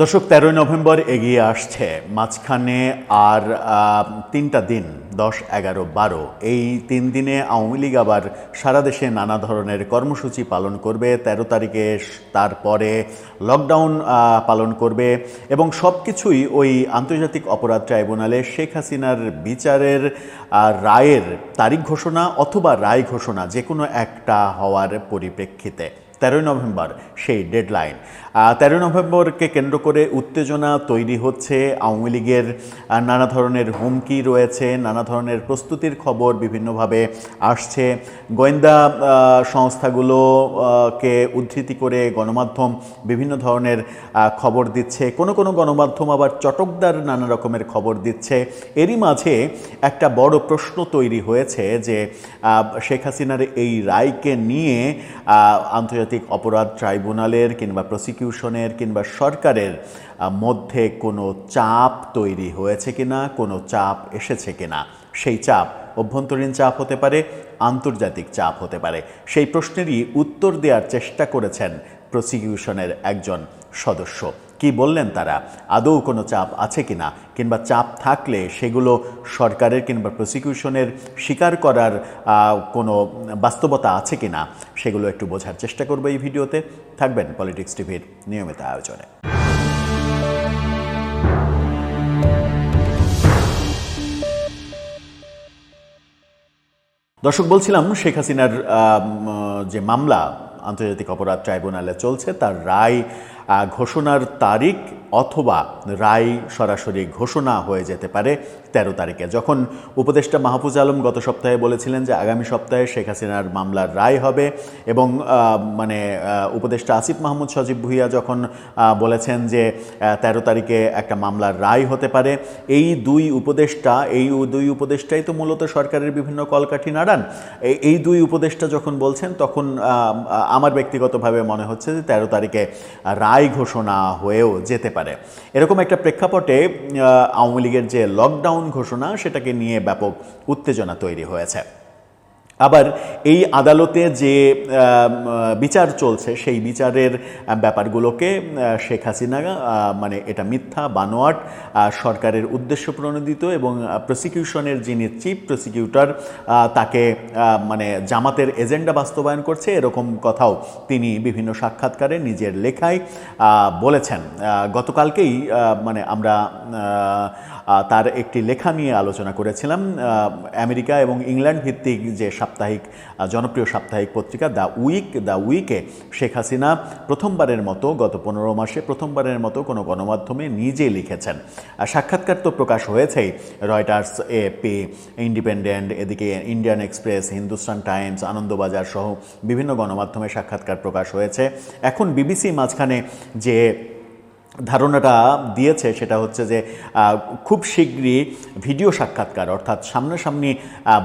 দর্শক, তেরোই নভেম্বর এগিয়ে আসছে। মাঝখানে আর তিনটা দিন, দশ, এগারো, বারো, এই তিন দিনে আওয়ামী লীগ আবার সারা দেশে নানা ধরনের কর্মসূচি পালন করবে। তেরো তারিখে তারপরে লকডাউন পালন করবে এবং সব কিছুই ওই আন্তর্জাতিক অপরাধ ট্রাইব্যুনালে শেখ হাসিনার বিচারের রায়ের তারিখ ঘোষণা অথবা রায় ঘোষণা যে কোনো একটা হওয়ার পরিপ্রেক্ষিতে। তেরোই নভেম্বর সেই ডেডলাইন তেরোই নভেম্বরকে কেন্দ্র করে উত্তেজনা তৈরি হচ্ছে। আওয়ামী লীগের নানা ধরনের হুমকি রয়েছে নানা ধরনের প্রস্তুতির খবর বিভিন্নভাবে আসছে। গোয়েন্দা সংস্থাগুলোকে উদ্ধৃতি করে গণমাধ্যম বিভিন্ন ধরনের খবর দিচ্ছে। কোনো কোনো গণমাধ্যম আবার চটকদার নানা রকমের খবর দিচ্ছে। এরই মাঝে একটা বড় প্রশ্ন তৈরি হয়েছে যে শেখ হাসিনার এই রায়কে নিয়ে আহ, আন্তর্জাতিক অপরাধ ট্রাইব্যুনালের কিংবা প্রসিকিউশনের কিংবা সরকারের মধ্যে কোনো চাপ তৈরি হয়েছে কিনা, কোনো চাপ এসেছে কিনা? সেই চাপ, অভ্যন্তরীণ চাপ হতে পারে, আন্তর্জাতিক চাপ হতে পারে। সেই প্রশ্নেরই উত্তর দেওয়ার চেষ্টা করেছেন প্রসিকিউশনের একজন সদস্য। কি বললেন তারা? আদৌ কোনো চাপ আছে কিনা? কিংবা চাপ থাকলে সেগুলো সরকারের কিংবা প্রসিকিউশনের স্বীকার করার কোনো বাস্তবতা আছে কিনা? সেগুলো একটু বোঝার চেষ্টা করব এই ভিডিওতে। থাকবেন পলিটিক্স টিভির নিয়মিত আয়োজনে। দর্শক, বলছিলাম শেখ হাসিনার যে মামলা, আন্তর্জাতিক অপরাধ ট্রাইব্যুনালে চলছে, তার রায় ঘোষণার তারিখ অথবা রায় সরাসরি ঘোষণা হয়ে যেতে পারে তেরো তারিখে। যখন উপদেষ্টা মাহফুজ আলম গত সপ্তাহে বলেছিলেন যে আগামী সপ্তাহে শেখ হাসিনার মামলার রায় হবে এবং মানে উপদেষ্টা আসিফ মাহমুদ, সজীব ভুইয়া যখন বলেছেন যে তেরো তারিখে একটা মামলার রায় হতে পারে, এই দুই উপদেষ্টা, এই দুই উপদেষ্টাই তো মূলত সরকারের বিভিন্ন কলকাঠি নাড়ান। এই- দুই উপদেষ্টা যখন বলছেন, তখন আমার ব্যক্তিগতভাবে মনে হচ্ছে যে তেরো তারিখে রায় ঘোষণা হয়েও যেতে পারে। এরকম একটা প্রেক্ষাপটে আওয়ামী লীগের যে লকডাউন ঘোষণা সেটাকে নিয়ে ব্যাপক উত্তেজনা তৈরি হয়েছে। আবার এই আদালতে যে বিচার চলছে, সেই বিচারের ব্যাপারগুলোকে শেখ হাসিনা মানে এটা মিথ্যা, বানোয়াট সরকারের উদ্দেশ্য প্রণোদিত এবং প্রসিকিউশনের যিনি চিফ প্রসিকিউটর তাকে মানে জামাতের এজেন্ডা বাস্তবায়ন করছে, এরকম কথাও তিনি বিভিন্ন সাক্ষাৎকারে নিজের লেখায় বলেছেন। গতকালকেই মানে আমরা তার একটি লেখা নিয়ে আলোচনা করেছিলাম আমেরিকা এবং ইংল্যান্ড ভিত্তিক যে সাপ্তাহিক জনপ্রিয় সাপ্তাহিক পত্রিকা দ্য উইক, দ্য উইকে, শেখ হাসিনা প্রথমবারের মতো গত পনেরো মাসে প্রথমবারের মতো কোনো গণমাধ্যমে নিজে লিখেছেন। আর সাক্ষাৎকার তো প্রকাশ হয়েছেই, রয়টার্স এ এপি ইন্ডিপেন্ডেন্ট, এদিকে Indian Express, Hindustan Times, Anandabazar সহ বিভিন্ন গণমাধ্যমে সাক্ষাৎকার প্রকাশ হয়েছে। এখন বিবিসি মাঝখানে যে ধারণাটা দিয়েছে সেটা হচ্ছে যে খুব শীঘ্রই ভিডিও সাক্ষাৎকার, অর্থাৎ সামনাসামনি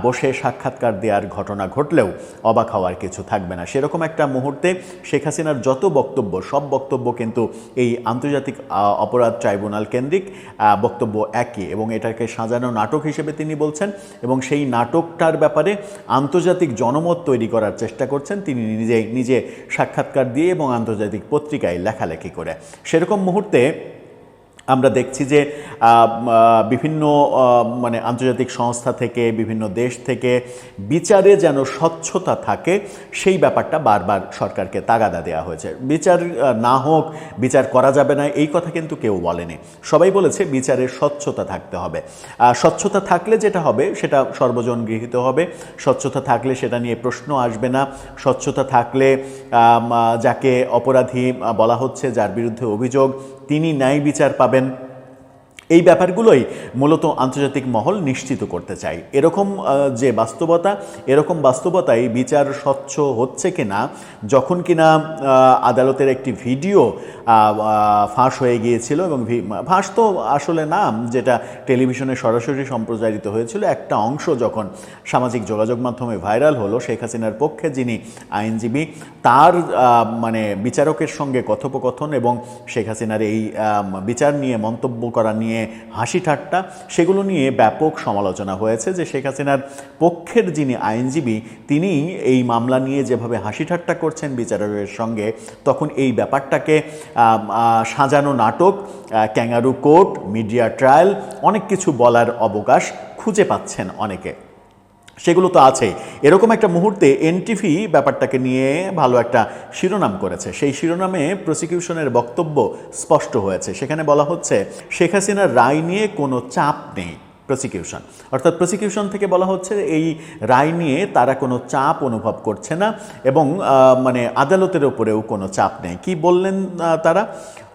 বসে সাক্ষাৎকার দেওয়ার ঘটনা ঘটলেও অবাক হওয়ার কিছু থাকবে না। সেরকম একটা মুহূর্তে শেখ হাসিনার যত বক্তব্য, সব বক্তব্য কিন্তু এই আন্তর্জাতিক অপরাধ ট্রাইব্যুনাল কেন্দ্রিক বক্তব্য একই এবং এটাকে সাজানো নাটক হিসেবে তিনি বলছেন এবং সেই নাটকটার ব্যাপারে আন্তর্জাতিক জনমত তৈরি করার চেষ্টা করছেন। তিনি নিজে নিজে সাক্ষাৎকার দিয়ে এবং আন্তর্জাতিক পত্রিকায় লেখালেখি করে। সেরকম মুহূর্তে মুহূর্তে আমরা দেখছি যে বিভিন্ন মানে আন্তর্জাতিক সংস্থা থেকে, বিভিন্ন দেশ থেকে বিচারে যেন স্বচ্ছতা থাকে, সেই ব্যাপারটা বারবার সরকারকে তাগাদা দেওয়া হয়েছে। বিচার না হোক, বিচার করা যাবে না, এই কথা কিন্তু কেউ বলেনি। সবাই বলেছে বিচারের স্বচ্ছতা থাকতে হবে। স্বচ্ছতা থাকলে যেটা হবে, সেটা সর্বজন গৃহীত হবে। স্বচ্ছতা থাকলে সেটা নিয়ে প্রশ্ন আসবে না। স্বচ্ছতা থাকলে যাকে অপরাধী বলা হচ্ছে, যার বিরুদ্ধে অভিযোগ তিনি ন্যায় বিচার পাবেন। এই ব্যাপারগুলোই মূলত আন্তর্জাতিক মহল নিশ্চিত করতে চাই এরকম যে বাস্তবতা, এরকম বাস্তবতায় বিচার স্বচ্ছ হচ্ছে কিনা, যখন কিনা আদালতের একটি ভিডিও ফাঁস হয়ে গিয়েছিল এবং ফাঁস তো আসলে না যেটা টেলিভিশনে সরাসরি সম্প্রচারিত হয়েছিল, একটা অংশ যখন সামাজিক যোগাযোগ মাধ্যমে ভাইরাল হলো, শেখ হাসিনার পক্ষে যিনি আইনজীবী, তার মানে বিচারকের সঙ্গে কথোপকথন এবং শেখ হাসিনার এই বিচার নিয়ে মন্তব্য করা নিয়ে হাসি ঠাট্টা, সেগুলো নিয়ে ব্যাপক সমালোচনা হয়েছে যে শেখ হাসিনার পক্ষের যিনি আইনজীবী তিনি এই মামলা নিয়ে যেভাবে হাসি ঠাট্টা করছেন বিচারকের সঙ্গে, তখন এই ব্যাপারটাকে সাজানো নাটক ক্যাঙ্গারু কোর্ট, মিডিয়া ট্রায়াল, অনেক কিছু বলার অবকাশ খুঁজে পাচ্ছেন অনেকে। সেগুলো তো আছেই এরকম একটা মুহূর্তে এনটিভি ব্যাপারটাকে নিয়ে ভালো একটা শিরোনাম করেছে। সেই শিরোনামে প্রসিকিউশনের বক্তব্য স্পষ্ট হয়েছে। সেখানে বলা হচ্ছে, শেখ হাসিনার রায় নিয়ে কোনো চাপ নেই প্রসিকিউশন অর্থাৎ প্রসিকিউশন থেকে বলা হচ্ছে, এই রায় নিয়ে তারা কোনো চাপ অনুভব করছে না এবং মানে আদালতের ওপরেও কোনো চাপ নেই। কি বললেন তারা?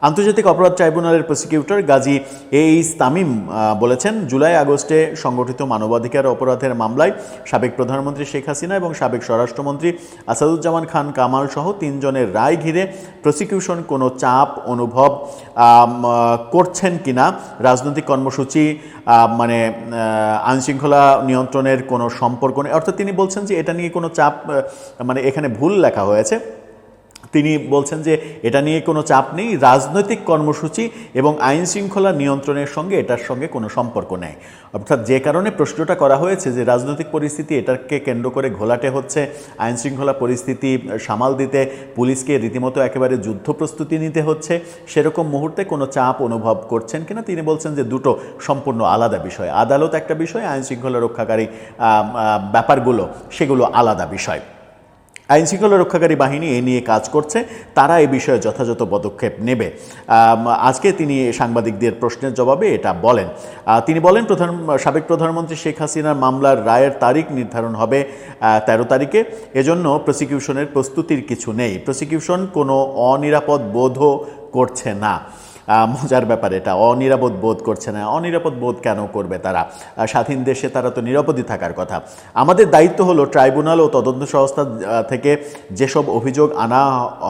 আন্তর্জাতিক অপরাধ ট্রাইব্যুনালের প্রসিকিউটর গাজী এ এইস তামিম বলেছেন, জুলাই আগস্টে সংগঠিত মানবাধিকার অপরাধের মামলায় সাবেক প্রধানমন্ত্রী শেখ হাসিনা এবং সাবেক স্বরাষ্ট্রমন্ত্রী আসাদুজ্জামান খান কামাল সহ তিনজনের রায় ঘিরে প্রসিকিউশন কোনো চাপ, অনুভব করছেন কিনা, রাজনৈতিক কর্মসূচি মানে আইনশৃঙ্খলা নিয়ন্ত্রণের কোনো সম্পর্ক নেই। অর্থাৎ তিনি বলছেন যে এটা নিয়ে কোনো চাপ মানে এখানে ভুল লেখা হয়েছে। তিনি বলছেন যে এটা নিয়ে কোনো চাপ নেই, রাজনৈতিক কর্মসূচি এবং আইন শৃঙ্খলা নিয়ন্ত্রণের সঙ্গে এটার সঙ্গে কোনো সম্পর্ক নেই। অর্থাৎ যে কারণে প্রশ্নটা করা হয়েছে যে রাজনৈতিক পরিস্থিতি এটাকে কেন্দ্র করে ঘোলাটে হচ্ছে, আইন শৃঙ্খলা পরিস্থিতি সামাল দিতে, পুলিশকে রীতিমতো একেবারে যুদ্ধ প্রস্তুতি নিতে হচ্ছে, সেরকম মুহূর্তে কোনো চাপ অনুভব করছেন কিনা? তিনি বলছেন যে দুটো সম্পূর্ণ আলাদা বিষয়, আদালত একটা বিষয়, আইন শৃঙ্খলা রক্ষাকারী ব্যাপারগুলো, সেগুলো আলাদা বিষয়। আইন শৃঙ্খলা রক্ষাকারী বাহিনী এ নিয়ে কাজ করছে। তারা এই বিষয়ে যথাযথ পদক্ষেপ নেবে। আজকে তিনি সাংবাদিকদের প্রশ্নের জবাবে এটা বলেন। তিনি বলেন, প্রধান, সাবেক প্রধানমন্ত্রী শেখ হাসিনার মামলার রায়ের তারিখ নির্ধারণ হবে তেরো তারিখে। এজন্য প্রসিকিউশনের প্রস্তুতির কিছু নেই। প্রসিকিউশন কোনো অনিরাপদ বোধও করছে না। মজার ব্যাপার এটা। অনিরাপদ বোধ করছে না। অনিরাপদ বোধ কেন করবে তারা? স্বাধীন দেশে তারা তো নিরাপদই থাকার কথা। আমাদের দায়িত্ব হলো ট্রাইব্যুনাল ও তদন্ত সংস্থা থেকে যেসব অভিযোগ আনা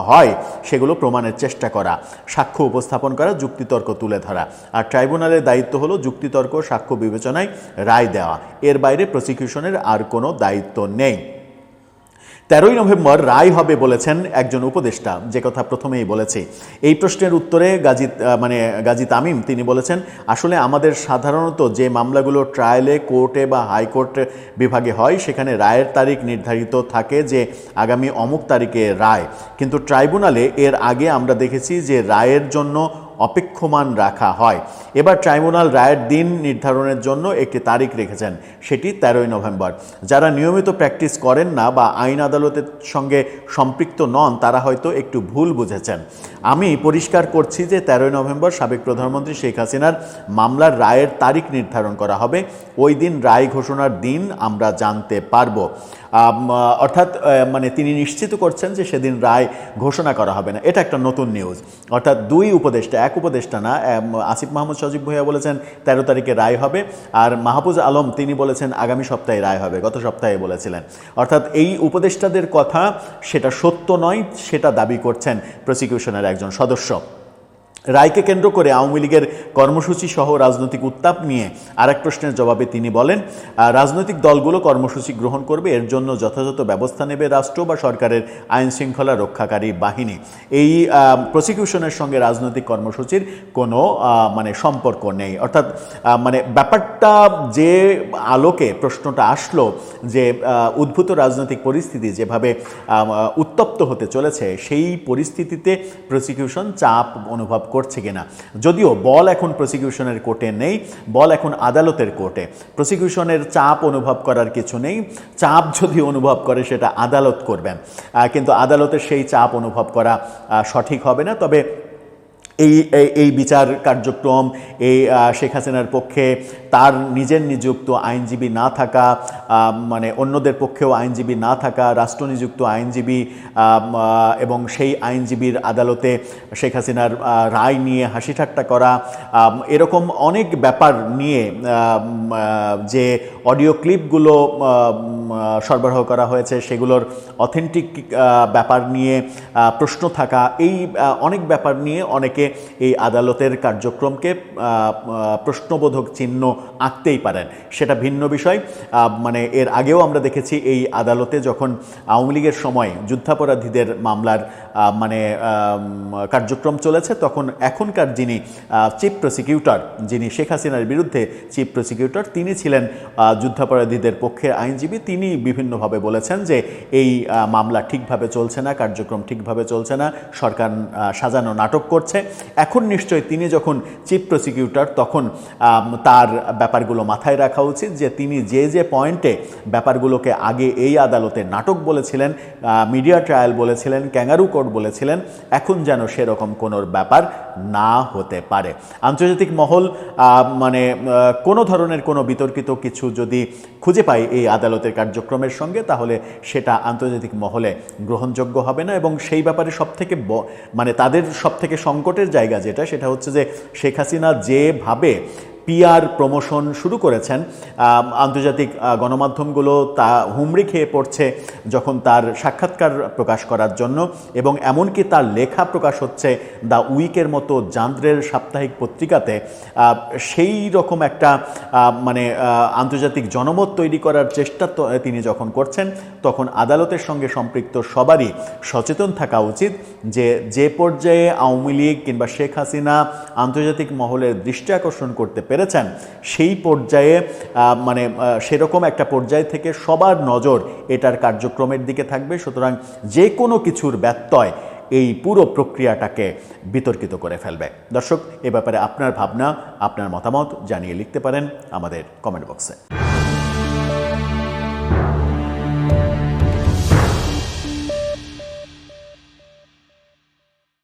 হয়, সেগুলো প্রমাণের চেষ্টা করা, সাক্ষ্য উপস্থাপন করা, যুক্তিতর্ক তুলে ধরা। আর ট্রাইব্যুনালের দায়িত্ব হলো যুক্তিতর্ক সাক্ষ্য বিবেচনায় রায় দেওয়া। এর বাইরে প্রসিকিউশনের আর কোনো দায়িত্ব নেই। তেরোই নভেম্বর রায় হবে বলেছেন একজন উপদেষ্টা। যে কথা প্রথমেই বলেছি। এই প্রশ্নের উত্তরে গাজী মানে গাজী তামিম, তিনি বলেছেন, আসলে আমাদের সাধারণত যে মামলাগুলো ট্রায়ালে, কোর্টে বা হাইকোর্টে বিভাগে হয়, সেখানে রায়ের তারিখ নির্ধারিত থাকে যে আগামী অমুক তারিখে রায়। কিন্তু ট্রাইব্যুনালে এর আগে আমরা দেখেছি যে রায়ের জন্য অপেক্ষমান রাখা হয়। এবার ট্রাইব্যুনাল রায়ের দিন নির্ধারণের জন্য একটি তারিখ রেখেছেন, সেটি তেরোই নভেম্বর। যারা নিয়মিত প্র্যাকটিস করেন না বা আইন আদালতের সঙ্গে সম্পৃক্ত নন, তারা হয়তো একটু ভুল বুঝেছেন। আমি পরিষ্কার করছি যে তেরোই নভেম্বর সাবেক প্রধানমন্ত্রী শেখ হাসিনার মামলার রায়ের তারিখ নির্ধারণ করা হবে। ওই দিন রায় ঘোষণার দিন আমরা জানতে পারব। অর্থাৎ মানে তিনি নিশ্চিত করছেন যে সেদিন রায় ঘোষণা করা হবে না। এটা একটা নতুন নিউজ। অর্থাৎ দুই উপদেষ্টা, এক উপদেষ্টা না আসিফ মাহমুদ সজীব ভুইয়া বলেছেন, তেরো তারিখে রায় হবে। আর মাহফুজ আলম, তিনি বলেছেন, আগামী সপ্তাহে রায় হবে, গত সপ্তাহে বলেছিলেন। অর্থাৎ এই উপদেষ্টাদের কথা, সেটা সত্য নয়, সেটা দাবি করছেন প্রসিকিউশনের একজন সদস্য। রায়কে কেন্দ্র করে আওয়ামী লীগের কর্মসূচি সহ রাজনৈতিক উত্তাপ নিয়ে আরেক প্রশ্নের জবাবে তিনি বলেন রাজনৈতিক দলগুলো কর্মসূচি গ্রহণ করবে, এর জন্য যথাযথ ব্যবস্থা নেবে রাষ্ট্র বা সরকারের আইন শৃঙ্খলা রক্ষাকারী বাহিনী। এই প্রসিকিউশনের সঙ্গে রাজনৈতিক কর্মসূচির কোনো মানে সম্পর্ক নেই। অর্থাৎ মানে ব্যাপারটা যে আলোকে প্রশ্নটা আসলো যে উদ্ভূত রাজনৈতিক পরিস্থিতি যেভাবে উত্তপ্ত হতে চলেছে, সেই পরিস্থিতিতে প্রসিকিউশন চাপ অনুভব করছে কিনা। যদিও বল এখন প্রসিকিউশনের কোর্টে নেই, বল এখন আদালতের কোর্টে প্রসিকিউশনের চাপ অনুভব করার কিছু নেই, চাপ যদি অনুভব করে সেটা আদালত করবেন। কিন্তু আদালতের সেই চাপ অনুভব করা সঠিক হবে না। তবে এই, এই- বিচার কার্যক্রম, এই শেখ হাসিনার পক্ষে তার নিজের নিযুক্ত আইনজীবী না থাকা মানে অন্যদের পক্ষেও আইনজীবী না থাকা রাষ্ট্র নিযুক্ত আইনজীবী এবং সেই আইনজীবীর আদালতে শেখ হাসিনার রায় নিয়ে হাসি ঠাট্টা করা এরকম অনেক ব্যাপার নিয়ে যে অডিও ক্লিপগুলো সরবরাহ করা হয়েছে সেগুলোর অথেন্টিক ব্যাপার নিয়ে প্রশ্ন থাকা এই অনেক ব্যাপার নিয়ে অনেকে এই আদালতের কার্যক্রমকে প্রশ্নবোধক চিহ্ন আঁকতেই পারেন। সেটা ভিন্ন বিষয়। আহ, মানে এর আগেও আমরা দেখেছি এই আদালতে যখন আওয়ামী লীগের সময় যুদ্ধাপরাধীদের মামলার মানে কার্যক্রম চলেছে, তখন এখনকার যিনি চিফ প্রসিকিউটর, যিনি শেখ হাসিনার বিরুদ্ধে চিফ প্রসিকিউটর, তিনি ছিলেন যুদ্ধাপরাধীদের পক্ষের আইনজীবী। তিনি বিভিন্নভাবে বলেছেন যে এই মামলা ঠিকভাবে চলছে না, কার্যক্রম ঠিকভাবে চলছে না, সরকার সাজানো নাটক করছে। এখন নিশ্চয়ই তিনি যখন চিফ প্রসিকিউটর, তখন তার ব্যাপারগুলো মাথায় রাখা উচিত যে তিনি যে যে পয়েন্টে ব্যাপারগুলোকে আগে এই আদালতে নাটক বলেছিলেন মিডিয়া ট্রায়াল বলেছিলেন, ক্যাঙ্গারু কোর্ট বলেছিলেন, এখন যেন সেরকম কোনো ব্যাপার না হতে পারে। আন্তর্জাতিক মহল মানে কোনো ধরনের কোনো বিতর্কিত কিছু যদি খুঁজে পায় এই আদালতের কার্যক্রমের সঙ্গে, তাহলে সেটা আন্তর্জাতিক মহলে গ্রহণযোগ্য হবে না। এবং সেই ব্যাপারে সব থেকে মানে তাদের সব থেকে সংকটের জায়গা যেটা, সেটা হচ্ছে যে শেখ হাসিনা যেভাবে পিআর প্রমোশন শুরু করেছেন। আন্তর্জাতিক গণমাধ্যমগুলো তা হুমড়ি খেয়ে পড়ছে যখন তার সাক্ষাৎকার প্রকাশ করার জন্য এবং এমনকি তার লেখা প্রকাশ হচ্ছে দ্য উইকের মতো জান্দ্রের সাপ্তাহিক পত্রিকাতে। সেই রকম একটা মানে আন্তর্জাতিক জনমত তৈরি করার চেষ্টা তিনি যখন করছেন, তখন আদালতের সঙ্গে সম্পৃক্ত সবারই সচেতন থাকা উচিত যে যে পর্যায়ে আওয়ামী লীগ কিংবা শেখ হাসিনা আন্তর্জাতিক মহলের দৃষ্টি আকর্ষণ করতে পেরেছেন, সেই পর্যায়ে মানে সেরকম একটা পর্যায় থেকে সবার নজর এটার কার্যক্রমের দিকে থাকবে। সুতরাং যে কোনো কিছুর ব্যত্যয় এই পুরো প্রক্রিয়াটাকে বিতর্কিত করে ফেলবে। দর্শক, এ ব্যাপারে আপনার ভাবনা, আপনার মতামত জানিয়ে লিখতে পারেন আমাদের কমেন্ট বক্সে